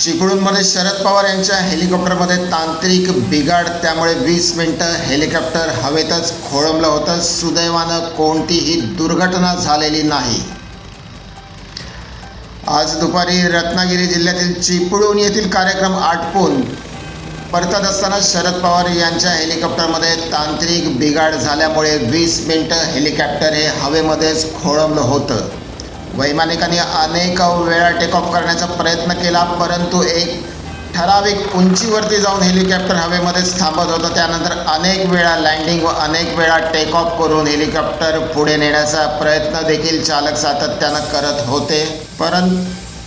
चिपळूणमध्ये शरद पवार यांच्या हेलिकॉप्टरमध्ये तांत्रिक बिघाड त्यामुळे वीस मिनटं हेलिकॉप्टर हवेतच खोळंबलं होतं. सुदैवानं कोणतीही दुर्घटना झालेली नाही. आज दुपारी रत्नागिरी जिल्ह्यातील चिपळूण येथील कार्यक्रम आटपून परतत असताना शरद पवार यांच्या हेलिकॉप्टरमध्ये तांत्रिक बिघाड झाल्यामुळे वीस मिनटं हेलिकॉप्टर हे हवेमध्येच खोळंबलं होतं. वैमानिकांनी अनेक वेळा टेक ऑफ करण्याचा प्रयत्न केला परंतु एक ठराविक उंचीवरती जाऊन हेलिकॉप्टर हवेमध्येच थांबत होतं. त्यानंतर अनेक वेळा लँडिंग व अनेक वेळा टेक ऑफ करून हेलिकॉप्टर पुढे नेण्याचा प्रयत्न देखील चालक सातत्यानं करत होते. परं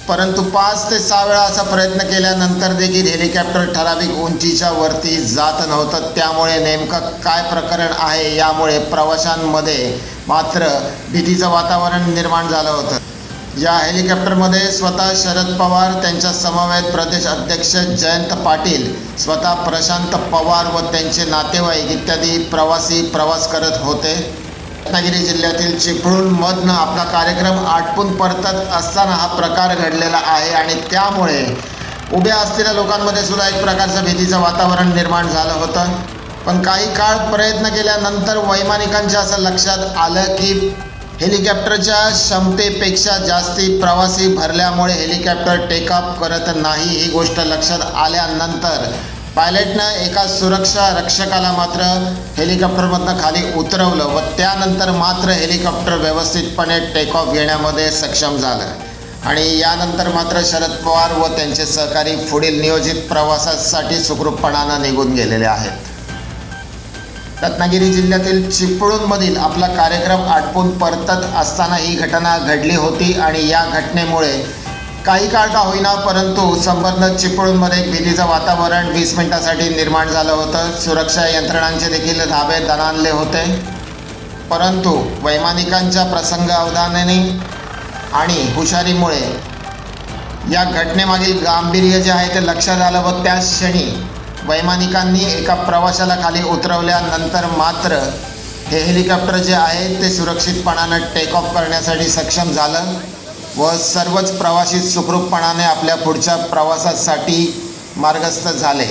परंतु पाच ते सहा वेळा असा प्रयत्न केल्यानंतर देखील हेलिकॉप्टर ठराविक उंचीच्या वरती जात नव्हतं. त्यामुळे नेमकं काय प्रकरण आहे यामुळे प्रवाशांमध्ये मात्र भीतीचं वातावरण निर्माण झालं होतं. या हेलिकॉप्टरमध्ये स्वतः शरद पवार त्यांच्या समवेत प्रदेश अध्यक्ष जयंत पाटील स्वतः प्रशांत पवार व त्यांचे नातेवाईक इत्यादी प्रवासी प्रवास करत होते. रत्नागिरी जिल्ह्यातील चिपळूणमधनं आपला कार्यक्रम आटपून परतत असताना हा प्रकार घडलेला आहे आणि त्यामुळे उभ्या असलेल्या लोकांमध्ये सुद्धा एक प्रकारचं भीतीचं वातावरण निर्माण झालं होतं. पण काही काळ प्रयत्न केल्यानंतर वैमानिकांच्या असं लक्षात आलं की हेलिकॉप्टरच्या क्षमतेपेक्षा जास्ती प्रवासी भरल्यामुळे हेलिकॉप्टर टेकऑफ करत नाही ही गोष्ट लक्षात आल्यानंतर पायलटनं एका सुरक्षा रक्षकाला मात्र हेलिकॉप्टरमधनं खाली उतरवलं व त्यानंतर मात्र हेलिकॉप्टर व्यवस्थितपणे टेक ऑफ घेण्यामध्ये सक्षम झालं. आणि यानंतर मात्र शरद पवार व त्यांचे सहकारी पुढील नियोजित प्रवासासाठी सुखरूपपणानं निघून गेलेले आहेत. रत्नागिरी जिल्ह्यातील चिपळूणमधील आपला कार्यक्रम आटपून परतत असताना ही घटना घडली होती आणि या घटनेमुळे काही काळ का होईना परंतु संबंध चिपळूणमध्ये एक भीतीचं वातावरण वीस मिनिटासाठी निर्माण झालं होतं. सुरक्षा यंत्रणांचे देखील धाबे दणाणले होते. परंतु वैमानिकांच्या प्रसंग अवधानाने आणि हुशारीमुळे या घटनेमागील गांभीर्य जे आहे ते लक्षात आलं व त्याच क्षणी वैमानिकांनी एका प्रवाशाला खाली उतरवल्यानंतर मात्र हे हेलिकॉप्टर जे आहे ते सुरक्षितपणानं टेक ऑफ करण्यासाठी सक्षम झालं व सर्वच प्रवासी सुखरूपपणाने आपल्या पुढच्या प्रवासासाठी मार्गस्थ झाले.